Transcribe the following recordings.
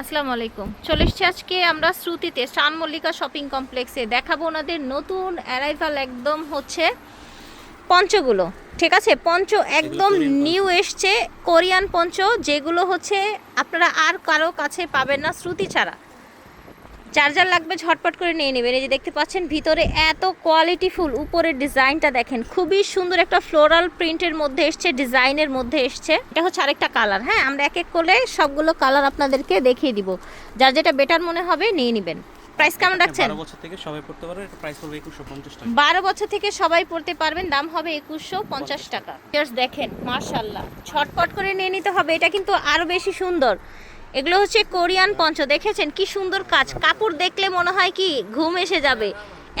আসসালামু আলাইকুম। চলে এসছি আজকে আমরা শ্রুতিতে শান মল্লিকা শপিং কমপ্লেক্সে। দেখাবো ওনাদের নতুন অ্যারাইভাল একদম হচ্ছে পঞ্চগুলো। ঠিক আছে? পঞ্চ একদম নিউ এসছে কোরিয়ান পঞ্চ যেগুলো হচ্ছে আপনারা আর কারও কাছে পাবেন না শ্রুতি ছাড়া। চার্জার লাগবে ঝটপট করে নিয়ে নেবেন। এই যে দেখতে পাচ্ছেন ভিতরে এত কোয়ালিটিফুল উপরের ডিজাইনটা দেখেন। খুবই সুন্দর একটা ফ্লোরাল প্রিন্টের মধ্যে এসছে ডিজাইনের মধ্যে এসছে। এটা হচ্ছে আরেকটা কালার হ্যাঁ? আমরা এক এক করে সবগুলো কালার আপনাদেরকে দেখিয়ে দিব। যার যেটা বেটার মনে হবে নিয়ে নেবেন। প্রাইস কেমন রাখছেন? বারো বছর থেকে সবাই পড়তে পারবে এটা প্রাইস একুশশো পঞ্চাশ টাকা। বারো বছর থেকে সবাই পড়তে পারবেন দাম হবে একুশশো পঞ্চাশ টাকা। Just দেখেন মার্শাল্লাহ ছটপট করে নিয়ে নিতে হবে এটা কিন্তু আরও বেশি সুন্দর। এগুলো হচ্ছে কোরিয়ান পঞ্চ দেখেছেন? কি সুন্দর কাজ। কাপড় দেখলে মনে হয় কি ঘুম এসে যাবে।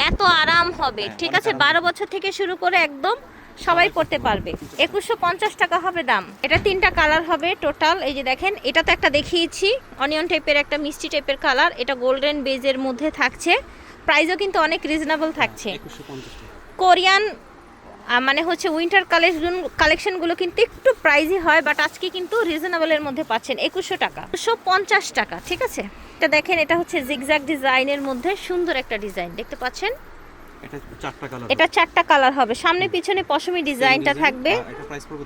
এত আরাম হবে। হ্যাঁ, ঠিক আছে বারো বছর থেকে শুরু করে একদম সবাই পড়তে পারবে। একুশশো পঞ্চাশ টাকা হবে দাম। এটা তিনটা কালার হবে টোটাল। এই যে দেখেন এটা তো একটা দেখিয়েছি। অনিয়ন টাইপের একটা মিষ্টি টাইপের কালার। এটা গোল্ডেন বেজের মধ্যে থাকছে। প্রাইসও কিন্তু অনেক রিজনেবল থাকছে। কোরিয়ান মানে হচ্ছে উইন্টার কালেকশন কালেকশনগুলো কিন্তু একটু প্রাইজি হয় বাট আজকে কিন্তু রিজনেবলের মধ্যে পাচ্ছেন একুশশো টাকা। দুশো পঞ্চাশ টাকা ঠিক আছে? এটা দেখেন এটা হচ্ছে জিগজ্যাগ ডিজাইনের মধ্যে সুন্দর একটা ডিজাইন দেখতে পাচ্ছেন? এটা চারটা কালার হবে। সামনে পিছনে পশমি ডিজাইনটা থাকবে। পড়বে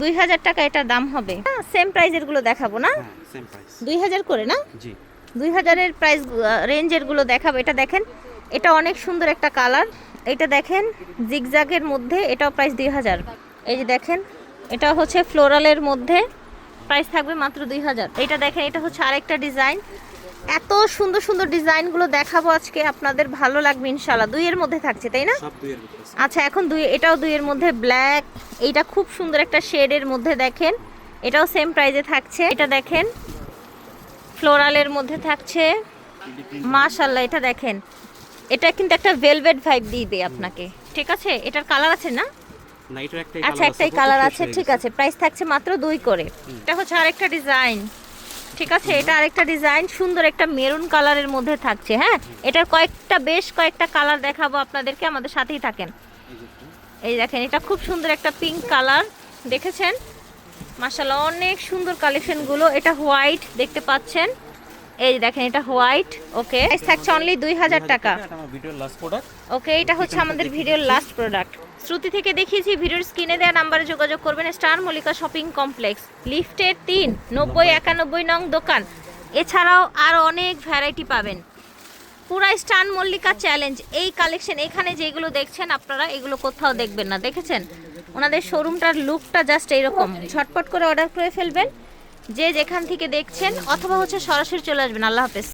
দুই হাজার টাকা। এটার দাম হবে। সেম প্রাইজেরগুলো দেখাবো না? হ্যাঁ দুই হাজার করে না? দুই হাজারের প্রাইস রেঞ্জেরগুলো দেখাবো। এটা দেখেন এটা অনেক সুন্দর একটা কালার এটা দেখেন জিগজ্যাগের মধ্যে এটাও প্রাইস দুই হাজার। এই যে দেখেন এটা হচ্ছে ফ্লোরালের মধ্যে প্রাইস থাকবে মাত্র দুই হাজার। এটা দেখেন এটা হচ্ছে আরেকটা ডিজাইন এত সুন্দর সুন্দর ডিজাইনগুলো দেখাবো আজকে আপনাদের ভালো লাগবে ইনশাল্লাহ দুইয়ের মধ্যে থাকছে তাই না। আচ্ছা এখন দুই এটাও দুইয়ের মধ্যে ব্ল্যাক এইটা খুব সুন্দর একটা শেডের মধ্যে দেখেন। এটাও সেম প্রাইজে থাকছে। এটা দেখেন ফ্লোরালের মধ্যে থাকছে। মাশাল্লাহ এটা দেখেন। এটা কিন্তু একটা ভেলভেট ভাইব দিয়ে দিবে আপনাকে। ঠিক আছে? এটার কালার আছে না? আচ্ছা একটাই কালার আছে ঠিক আছে প্রাইস থাকছে মাত্র দুই করে। এটা হচ্ছে আরেকটা ডিজাইন ঠিক আছে এটা আরেকটা ডিজাইন সুন্দর একটা মেরুন কালারের মধ্যে থাকছে হ্যাঁ? এটার কয়েকটা বেশ কয়েকটা কালার দেখাবো আপনাদেরকে আমাদের সাথেই থাকেন। এই দেখেন এটা খুব সুন্দর একটা পিঙ্ক কালার দেখেছেন? মাশাআল্লাহ অনেক সুন্দর কালেকশনগুলো এটা হোয়াইট দেখতে পাচ্ছেন? এই দেখেন এটা হোয়াইট ওকে প্রাইস থাকছে অনলি দুই হাজার টাকা। ওকে এটা হচ্ছে আমাদের ভিডিওর লাস্ট প্রোডাক্ট শ্রুতি থেকে দেখিয়েছি ভিডিওর স্ক্রিনে দেওয়া নাম্বারে যোগাযোগ করবেন স্টার মল্লিকা শপিং কমপ্লেক্স লিফটের তিন নব্বই একানব্বই নং দোকান। এছাড়াও আরও অনেক ভ্যারাইটি পাবেন। পুরা স্টান মল্লিকা চ্যালেঞ্জ এই কালেকশন এখানে যেগুলো দেখছেন আপনারা এগুলো কোথাও দেখবেন না দেখেছেন? ওনাদের শোরুমটার লুকটা জাস্ট এইরকম ঝটপট করে অর্ডার করে ফেলবেন। যে যেখান থেকে দেখছেন অথবা হচ্ছে সরাসরি চলে আসবেন। আল্লাহ হাফেজ।